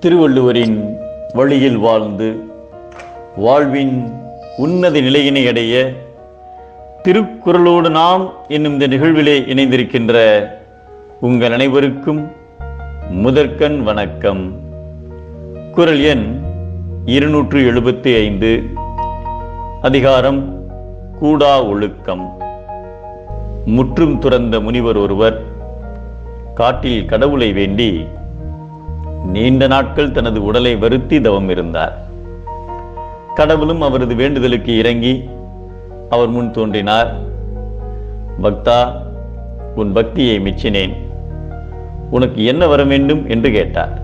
திருவள்ளுவரின் வழியில் வாழ்ந்து வாழ்வின் உன்னத நிலையினை அடைய திருக்குறளோடு நாம் என்னும் இந்த நிகழ்விலே இணைந்திருக்கின்ற உங்கள் அனைவருக்கும் முதற்கண் வணக்கம். குரல் எண் இருநூற்று எழுபத்தி ஐந்து. அதிகாரம் கூடா ஒழுக்கம். முற்றும் துறந்த முனிவர் ஒருவர் காட்டில் கடவுளை வேண்டி நீண்ட நாட்கள் தனது உடலை வருத்தி தவம் இருந்தார். கடவுளும் அவரது வேண்டுதலுக்கு இறங்கி அவர் முன் தோன்றினார். பக்தா உன் பக்தியை மிச்சினேன். உனக்கு என்ன வர வேண்டும் என்று கேட்டார்.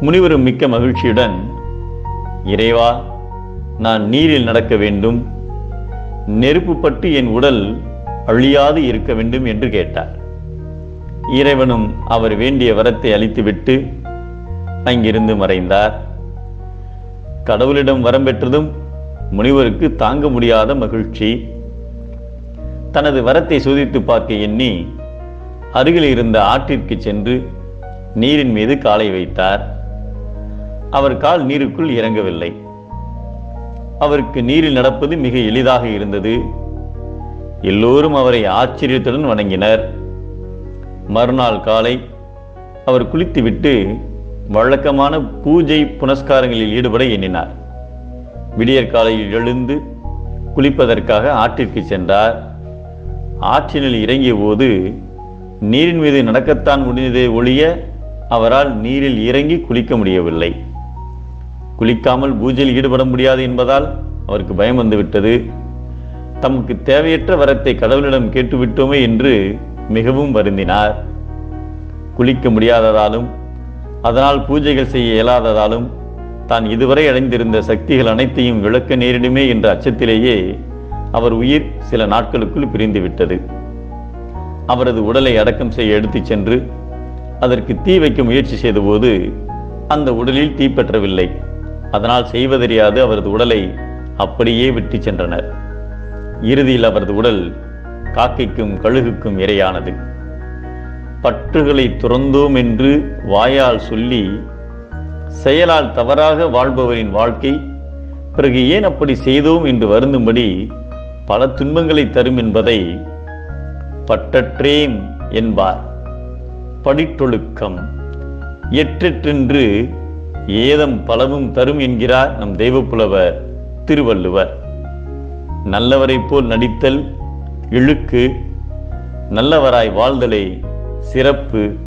முனிவரும் மிக்க மகிழ்ச்சியுடன் இறைவா நான் நீரில் நடக்க வேண்டும். நெருப்பு பட்டு என் உடல் அழியாது இருக்க வேண்டும் என்று கேட்டார். இறைவனும் அவர் வேண்டிய வரத்தை அளித்துவிட்டு அங்கிருந்து மறைந்தார். கடவுளிடம் வரம் பெற்றதும் முனிவருக்கு தாங்க முடியாத மகிழ்ச்சி. தனது வரத்தை சோதித்து பார்க்க எண்ணி அருகில் இருந்த ஆற்றிற்கு சென்று நீரின் மீது காலை வைத்தார். அவர் கால் நீருக்குள் இறங்கவில்லை. அவருக்கு நீரில் நடப்பது மிக எளிதாக இருந்தது. எல்லோரும் அவரை ஆச்சரியத்துடன் வணங்கினர். மறுநாள் காலை அவர் குளித்துவிட்டு வழக்கமான பூஜை புனஸ்காரங்களில் ஈடுபட எண்ணினார். விடியற் காலையில் எழுந்து குளிப்பதற்காக ஆற்றிற்கு சென்றார். ஆற்றினில் இறங்கிய போது நீரின் மீது நடக்கத்தான் முடிந்ததே ஒழிய அவரால் நீரில் இறங்கி குளிக்க முடியவில்லை. குளிக்காமல் பூஜையில் ஈடுபட முடியாது என்பதால் அவருக்கு பயம் வந்துவிட்டது. தமக்கு தேவையற்ற வரத்தை கடவுளிடம் கேட்டுவிட்டோமே என்று மிகவும் வருந்தினார். குளிக்க முடியாததாலும் அதனால் பூஜைகள் செய்ய இயலாததாலும் தான் இதுவரை அடைந்திருந்த சக்திகள் அனைத்தையும் விளக்க நேரிடுமே என்ற அச்சத்திலேயே அவர் உயிர் சில நாட்களுக்குள் பிரிந்து விட்டது அவரது உடலை அடக்கம் செய்ய எடுத்துச் சென்று அதற்கு தீ வைக்க முயற்சி செய்தபோது அந்த உடலில் தீப்பற்றவில்லை அதனால் செய்வதறியாது அவரது உடலை அப்படியே விட்டு சென்றனர். இறுதியில் அவரது உடல் காக்கைக்கும் கழுகுக்கும் இரையானது. பற்றுகளை துறந்தோம் என்று வாயால் சொல்லி செயலால் தவறாக வாழ்பவரின் வாழ்க்கை பிறகு ஏன் அப்படி செய்தோம் என்று வருந்தும்படி பல துன்பங்களை தரும் என்பதை பட்டற்றேம் என்பார். படிட்டொழுக்கம். எற்றெற்றென்று ஏதம் பலவும் தரும் என்கிறார் நம் தெய்வப்புலவர் திருவள்ளுவர். நல்லவரைப் போல் நடித்தல் இழுக்கு நல்லவராய் வாழ்தலே சிறப்பு.